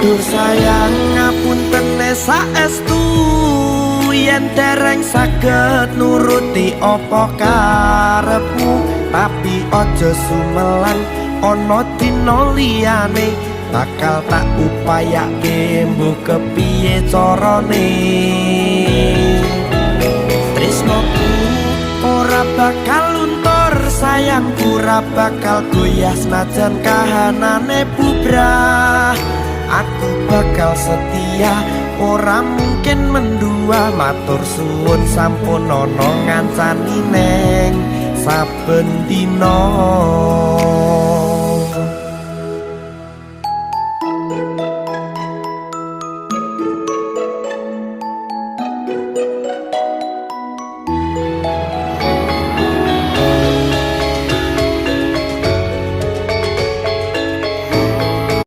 Duh sayang ngapunten saestu. Yen dereng saged nuruti apa karepmu tapi aja sumelang ana dina liyane. Bakal tak upayake mbuh kepiye carane? Tresnoku ora bakal luntur sayangku ora bakal goyah senajan kahanane bubrah aku bakal setia. Ora mungkin mendua matur suwun sampun ana ngancani neng. Saben dina